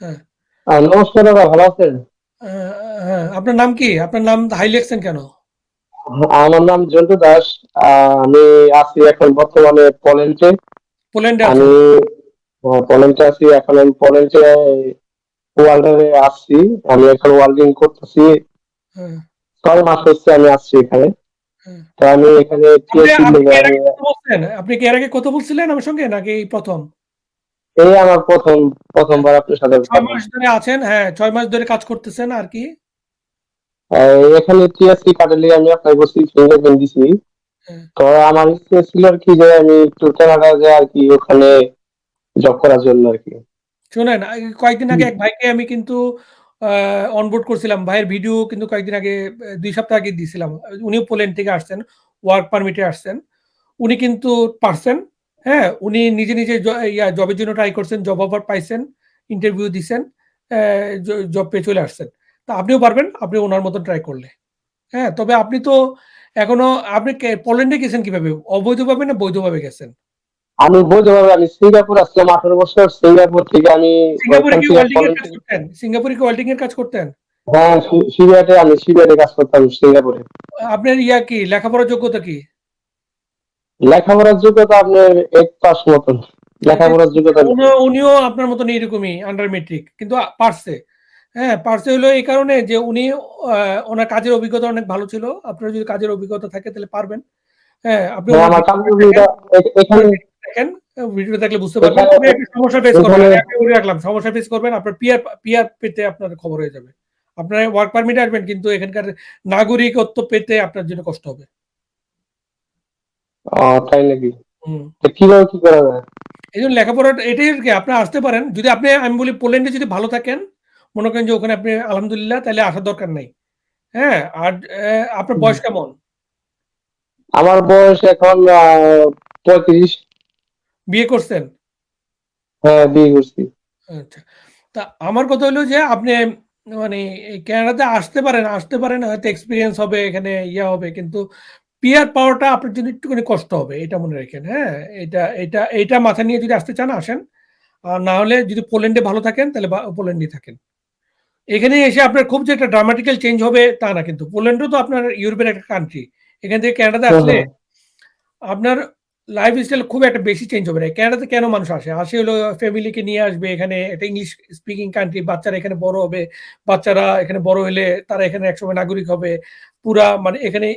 হ্যাঁ। নমস্কার দাদা ভালো আছেন? হ্যাঁ আপনার নাম কি? আপনার নাম হাই লেখছেন কেন? আমার নাম জন্টু দাস আমি আছি এখন বর্তমানে পোল্যান্ডে পোল্যান্ডে আমি পোল্যান্ডে আছি এখন আমি পোল্যান্ডে ওয়ার্ল্ডে আসছি আমি এখন ওয়ার্ল্ডিং করতেছি। হ্যাঁ, ছয় মাস হচ্ছে আমি আসছি এখানে। হ্যাঁ। তো আমি এখানে আপনি কি এর আগে কথা বলছেন? আপনি কি এর আগে কথা বলছিলেন আমার সঙ্গে? নাকি প্রথম? এই আমার প্রথম প্রথমবার আপনার সাথে ছয় মাস ধরে আছেন হ্যাঁ ছয় মাস ধরে কাজ করতেছেন আর কি? এখানে টিএসসি কাটালে আমি অ্যাপ্লাই করছি ফিঙ্গারপ্রিন্ট দিছি। হ্যাঁ। তো আমার ইচ্ছে ছিল আর কি যে আমি একটু কানাডা যে আর কি ওখানে জব করার জন্য আর কি। শুনেন কয়েকদিন আগে এক ভাইকে আমি কিন্তু অনবোর্ড করছিলাম ভাইয়ের ভিডিও কিন্তু কয়েকদিন আগে দুই সপ্তাহ আগে দিয়েছিলাম উনিও পোল্যান্ড থেকে আসছেন ওয়ার্ক পারমিটে আসছেন। উনি কিন্তু পারছেন হ্যাঁ উনি নিজে নিজে ইয়া জবের জন্য ট্রাই করছেন জব অফার পাইছেন ইন্টারভিউ দিছেন জব পেয়ে চলে আসছেন। তা আপনিও পারবেন আপনি ওনার মতন ট্রাই করলে। হ্যাঁ তবে আপনি তো এখনও আপনি পোল্যান্ডে গেছেন কীভাবে? অবৈধভাবে না বৈধভাবে গেছেন? আমি পারব আমি সিঙ্গাপুর আসলাম আঠারো বছর সিঙ্গাপুর থেকে আমি সিঙ্গাপুরে কি ওয়েল্ডিং এর কাজ করতেন? সিঙ্গাপুরে কি ওয়েল্ডিং এর কাজ করতেন? হ্যাঁ সিরিয়াতে আমি সিরিয়াতে কাজ করতাম সিঙ্গাপুরে। আপনার ইয়া কি লেখাপড়ার যোগ্যতা কি? লেখাপড়ার যোগ্যতা আপনার এক পাস মতন। লেখাপড়ার যোগ্যতা উনিও আপনার মতন এরকমই আন্ডার মেট্রিক কিন্তু পারছে। হ্যাঁ পারছে হলো এই কারণে যে উনি ওনার কাজের অভিজ্ঞতা অনেক ভালো ছিল। আপনার যদি কাজের অভিজ্ঞতা থাকে তাহলে পারবেন। হ্যাঁ আপনি দেখেন ভিডিও দেখলে বুঝতে পারবেন। সমস্যা ফেস করবেন রাখলাম। সমস্যা ফেস করবেন আপনার পিয়ার পিয়ার পেতে আপনার খবর হয়ে যাবে। আপনার ওয়ার্ক পারমিট আসবেন কিন্তু এখানকার নাগরিকত্ব পেতে আপনার জন্য কষ্ট হবে। তাই নাকি? কীভাবে কি করা যায়? এই জন্য লেখাপড়া এটাই কি আপনি আসতে পারেন। যদি আপনি আমি বলি পোল্যান্ডে যদি ভালো থাকেন মনে করেন যে ওখানে আপনি আলহামদুলিল্লাহ তাহলে আসার দরকার নেই। হ্যাঁ আর আপনার বয়স কেমন? আমার বয়স এখন পঁয়ত্রিশ। বিয়ে করছেন? হ্যাঁ বিয়ে করছি। আচ্ছা। তা আমার কথা হলো যে আপনি মানে এই কানাডাতে আসতে পারেন আসতে পারেন হয়তো এক্সপিরিয়েন্স হবে এখানে ইয়া হবে কিন্তু পিয়ার পাওয়াটা আপনার জন্য একটুখানি কষ্ট হবে এটা মনে রাখেন হ্যাঁ? এটা এটা এটা মাথা নিয়ে যদি আসতে চান আসেন। আর না হলে যদি পোল্যান্ডে ভালো থাকেন তাহলে পোল্যান্ডে থাকেন। এখানে এসে আপনার খুব যে একটা ড্রামাটিক্যাল চেঞ্জ হবে তা না কিন্তু। পোল্যান্ডও তো আপনার ইউরোপের একটা কান্ট্রি এখান থেকে কানাডাতে হ্যাঁ, আসলে। আপনার লাইফ স্টাইল খুব একটা বেশি চেঞ্জ হবে না। ক্যানাডাতে কেন মানুষ আসে? আসে হলো ফ্যামিলিকে নিয়ে আসবে এখানে একটা ইংলিশ স্পিকিং কান্ট্রি বাচ্চারা এখানে বড় হবে বাচ্চারা এখানে বড় হলে তারা এখানে একসময় নাগরিক হবে। পুরা মানে এখানে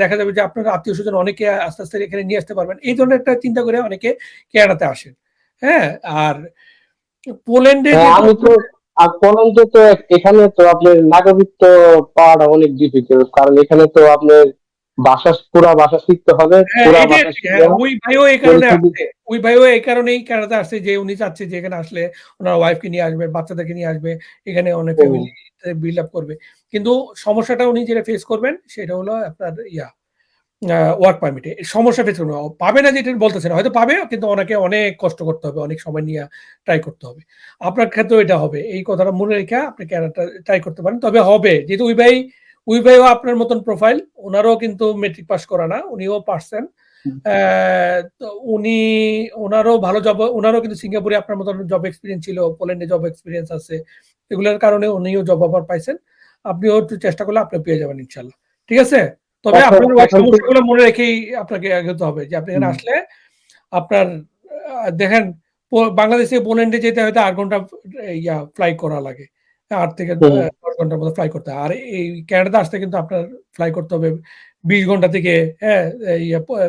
দেখা যাবে যে আপনার আত্মীয় স্বজন অনেকে আস্তে আস্তে এখানে নিয়ে আসতে পারবেন। এই ধরনের একটা চিন্তা করে অনেকে ক্যানাডাতে আসেন হ্যাঁ আর পোল্যান্ডে আমি তো আর পোল্যান্ডে তো এখানে তো আপনার নাগরিকত্ব পাওয়াটা অনেক ডিফিকাল্ট কারণ এখানে তো আপনার ভাষা পুরা ভাষা শিখতে হবে হ্যাঁ, হ্যাঁ, হবে। ওই ভাইও এই কারণে আসছে ওই ভাইও এই কারণেই কানাডাতে আসছে যে উনি চাচ্ছে যে এখানে আসলে ওনার ওয়াইফকে নিয়ে আসবে বাচ্চাদেরকে নিয়ে আসবে এখানে অনেক ফ্যামিলি বিল্ড আপ করবে। কিন্তু সমস্যাটা উনি যেটা ফেস করবেন সেটা হলো আপনার ইয়া ওয়ার্ক পারমিটে সমস্যা ফেস করবে পাবে না যেটা বলতেছেন হয়তো পাবে কিন্তু ওনাকে অনেক কষ্ট করতে হবে অনেক সময় নিয়ে ট্রাই করতে হবে। আপনার ক্ষেত্রেও এটা হবে। এই কথাটা মনে রেখে আপনি ক্যানাডা ট্রাই করতে পারেন। তবে হবে যেহেতু ওই ভাই ওই ভাইও আপনার মতন প্রোফাইল ওনারও কিন্তু মেট্রিক পাস করা না উনিও পারছেন। উনি ওনারও ভালো জব ওনারও কিন্তু সিঙ্গাপুরে আপনার মতন জব এক্সপিরিয়েন্স ছিল পোল্যান্ডে জব এক্সপিরিয়েন্স আছে এগুলোর কারণে উনিও জব অফার পাইছেন। আপনিও একটু চেষ্টা করলে আপনি পেয়ে যাবেন ইনশাল্লাহ। ঠিক আছে? তবে আপনার ওই এখন তো- সমস্যাগুলো মনে রেখেই আপনাকে এগোতে হবে যে আপনি এখানে আসলে আপনার দেখেন বাংলাদেশে পোল্যান্ডে যেতে হয়তো আট ঘণ্টা ইয়া ফ্লাই করা লাগে। আট থেকে দশ ঘণ্টার মতো ফ্লাই করতে হয়। আর এই আসতে কিন্তু আপনার ফ্লাই করতে হবে বিশ ঘণ্টা থেকে হ্যাঁ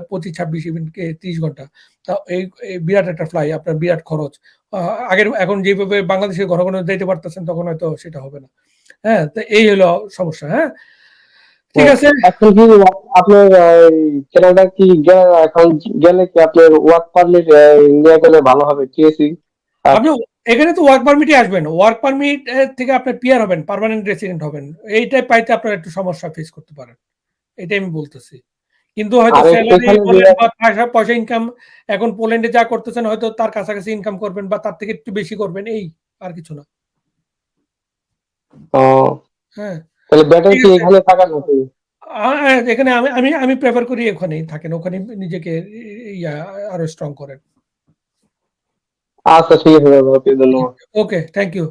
পঁচিশ ছাব্বিশ ইভেন ত্রিশ ঘণ্টা। তা এই বিরাট একটা ফ্লাই আপনার বিরাট খরচ। আগের এখন যেভাবে বাংলাদেশে ঘন ঘন যেতে পারতেছেন তখন হয়তো সেটা হবে না। হ্যাঁ তো এই হলো সমস্যা হ্যাঁ। ঠিক আছে? এখন কি আপনার কানাডা কি এখন গেলে কি আপনার ওয়ার্ক পারমিট নিয়ে গেলে ভালো হবে? টিএসসি আপনি এখানে তো ওয়ার্ক পারমিটে আসবেন ওয়ার্ক পারমিট থেকে আপনি পিয়ার হবেন পারমানেন্ট রেসিডেন্ট হবেন। এইটাই পাইতে আপনার একটু সমস্যা ফেস করতে পারেন। এটাই আমি বলতেছি। কিন্তু হয়তো স্যালারি বলেন বা পয়সা ইনকাম এখন পোল্যান্ডে যা করতেছেন হয়তো তার কাছাকাছি ইনকাম করবেন বা তার থেকে একটু বেশি করবেন এই আর কিছু না। হ্যাঁ। তাহলে বেটার ঠিক কি আছে। এখানে থাকা নাকি? আ- আ- এখানে আমি আমি আমি প্রেফার করি ওখানেই থাকেন। ওখানে নিজেকে ইয়া আরও স্ট্রং করেন। আচ্ছা ঠিক আছে ওকে ধন্যবাদ ওকে থ্যাংক ইউ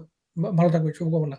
ভালো থাকবেন। শুভকামনা।